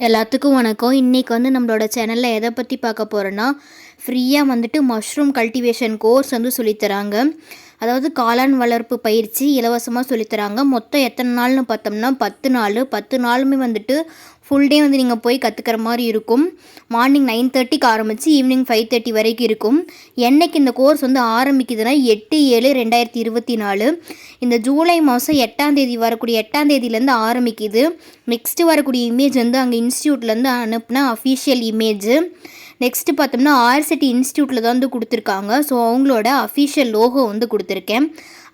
எல்லாத்துக்கும் வணக்கம். இன்றைக்கி வந்து நம்மளோட சேனலில் எதை பற்றி பார்க்க போகிறோன்னா ஃப்ரீயாக வந்துட்டு மஷ்ரூம் கல்டிவேஷன் கோர்ஸ் வந்து சொல்லித்தராங்க. அதாவது காளான் வளர்ப்பு பயிற்சி இலவசமாக சொல்லித்தராங்க. மொத்தம் எத்தனை நாள்னு பார்த்தோம்னா பத்து நாள். பத்து நாளுமே வந்துட்டு ஃபுல் டே வந்து நீங்கள் போய் கற்றுக்கிற மாதிரி இருக்கும். மார்னிங் நைன் தேர்ட்டிக்கு ஆரம்பித்து ஈவினிங் ஃபைவ் தேர்ட்டி வரைக்கும் இருக்கும். என்னைக்கு இந்த கோர்ஸ் வந்து ஆரம்பிக்குதுன்னா எட்டு ஏழு ரெண்டாயிரத்தி இருபத்தி நாலு. இந்த ஜூலை மாதம் எட்டாம் தேதி வரக்கூடிய எட்டாம் தேதியிலேருந்து ஆரம்பிக்குது. நெக்ஸ்ட்டு வரக்கூடிய இமேஜ் வந்து அங்கே இன்ஸ்டியூட்லேருந்து அனுப்புனா அஃபிஷியல் இமேஜ் நெக்ஸ்ட்டு பார்த்தோம்னா யூனிவர்சிட்டி இன்ஸ்டியூட்டில் தான் வந்து கொடுத்துருக்காங்க. ஸோ அவங்களோட அஃபிஷியல் லோகோ வந்து கொடுத்துருக்கேன்.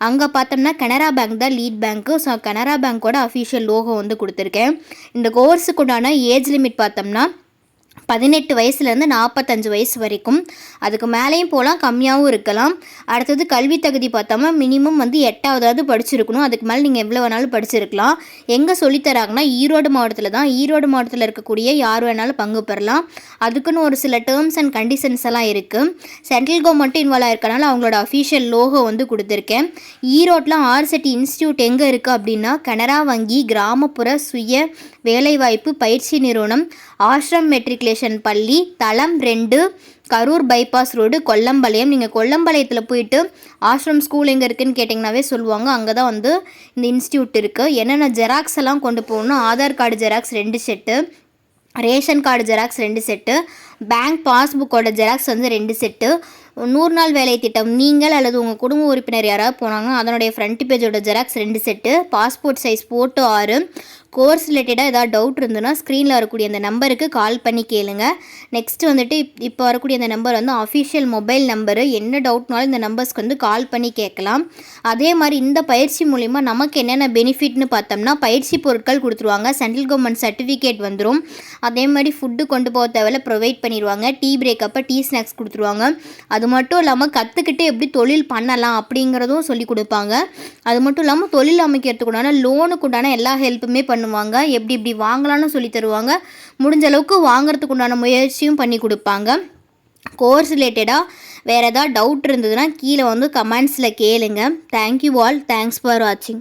அங்கே பார்த்தோம்னா கனரா பேங்க் தான் லீட் பேங்க்கு ஸோ கனரா பேங்க்கோட அஃபிஷியல் லோகோ வந்து கொடுத்துருக்கேன். இந்த கோர்ஸுக்கு உண்டான ஏஜ் லிமிட் பார்த்தோம்னா பதினெட்டு வயசுலேருந்து நாற்பத்தஞ்சு வயசு வரைக்கும். அதுக்கு மேலேயும் போகலாம் கம்மியாகவும் இருக்கலாம். அடுத்தது கல்வி தகுதி பார்த்தோம்னா மினிமம் வந்து எட்டாவதாவது படிச்சிருக்கணும். அதுக்கு மேலே நீங்கள் எவ்வளோ வேணாலும் படிச்சிருக்கலாம். எங்கே சொல்லித்தராங்கன்னா ஈரோடு மாவட்டத்தில் தான். ஈரோடு மாவட்டத்தில் இருக்கக்கூடிய யார் வேணாலும் பங்கு பெறலாம். அதுக்குன்னு ஒரு சில டேர்ம்ஸ் அண்ட் கண்டிஷன்ஸ் எல்லாம் இருக்குது சென்ட்ரல் கவர்மெண்ட்டும் இன்வால்வ் ஆயிருக்கனால அவங்களோட அஃபிஷியல் லோகோ வந்து கொடுத்துருக்கேன். ஈரோட்டில் ஆர்சிட்டி இன்ஸ்டியூட் எங்கே இருக்குது அப்படின்னா கனரா வங்கி கிராமப்புற சுய வேலைவாய்ப்பு பயிற்சி நிறுவனம் ஆஷ்ரம் மெட்ரிகுலேஷன் பள்ளி தளம் ரெண்டு கரூர் பைபாஸ் ரோடு கொல்லம்பாளையம் நீங்கள் கொல்லம்பாளையத்தில் போயிட்டு ஆஷ்ரம் ஸ்கூல் எங்கே இருக்குன்னு கேட்டிங்கனாவே சொல்லுவாங்க. அங்கே தான் வந்து இந்த இன்ஸ்டியூட் இருக்குது என்னென்ன ஜெராக்ஸ் எல்லாம் கொண்டு போகணும் ஆதார் கார்டு ஜெராக்ஸ் ரெண்டு செட்டு ரேஷன் கார்டு ஜெராக்ஸ் ரெண்டு செட்டு பேங்க் பாஸ்புக்கோட ஜெராக்ஸ் வந்து ரெண்டு செட்டு நூறு நாள் வேலை திட்டம் நீங்கள் அல்லது உங்கள் குடும்ப உறுப்பினர் யாராவது போனாங்கன்னா அதனுடைய ஃப்ரண்ட் பேஜோட ஜெராக்ஸ் ரெண்டு செட்டு பாஸ்போர்ட் சைஸ் ஃபோட்டோ ஆறு கோர்ஸ் ரிலேட்டடாக ஏதாவது டவுட் இருந்ததுன்னா ஸ்க்ரீனில் வரக்கூடிய அந்த நம்பருக்கு கால் பண்ணி கேளுங்க. நெக்ஸ்ட் வந்துட்டு இப் இப்போ வரக்கூடிய அந்த நம்பர் வந்து அஃபிஷியல் மொபைல் நம்பரு என்ன டவுட்னாலும் இந்த நம்பர்ஸ்க்கு வந்து கால் பண்ணி கேட்கலாம். அதே மாதிரி இந்த பயிற்சி மூலிமா நமக்கு என்னென்ன பெனிஃபிட்னு பார்த்தோம்னா பயிற்சி பொருட்கள் கொடுத்துருவாங்க. சென்ட்ரல் கவர்மெண்ட் சர்டிஃபிகேட் வந்துடும் அதே மாதிரி ஃபுட்டு கொண்டு போக தேவையில்ல ப்ரொவைட் பண்ணிடுவாங்க டீ பிரேக் அப்போ டீ ஸ்நாக்ஸ் கொடுத்துருவாங்க. அது மட்டும் இல்லாமல் கற்றுக்கிட்டு எப்படி தொழில் பண்ணலாம் அப்படிங்கிறதும் சொல்லி கொடுப்பாங்க. அது மட்டும் இல்லாமல் தொழில் அமைக்கிறதுக்கு உண்டான லோனுக்கு உண்டான எல்லா ஹெல்ப்புமே பண்ணுவாங்க. எப்படி இப்படி வாங்கலாம்னு சொல்லி தருவாங்க. முடிஞ்ச அளவுக்கு வாங்குறதுக்கு உண்டான முயற்சியும் பண்ணி கொடுப்பாங்க. கோர்ஸ் ரிலேட்டடாக வேறு ஏதாவது டவுட் இருந்ததுன்னா கீழே வந்து கமெண்ட்ஸில் கேளுங்க. தேங்க்யூ ஆல் தேங்க்ஸ் ஃபார் வாட்சிங்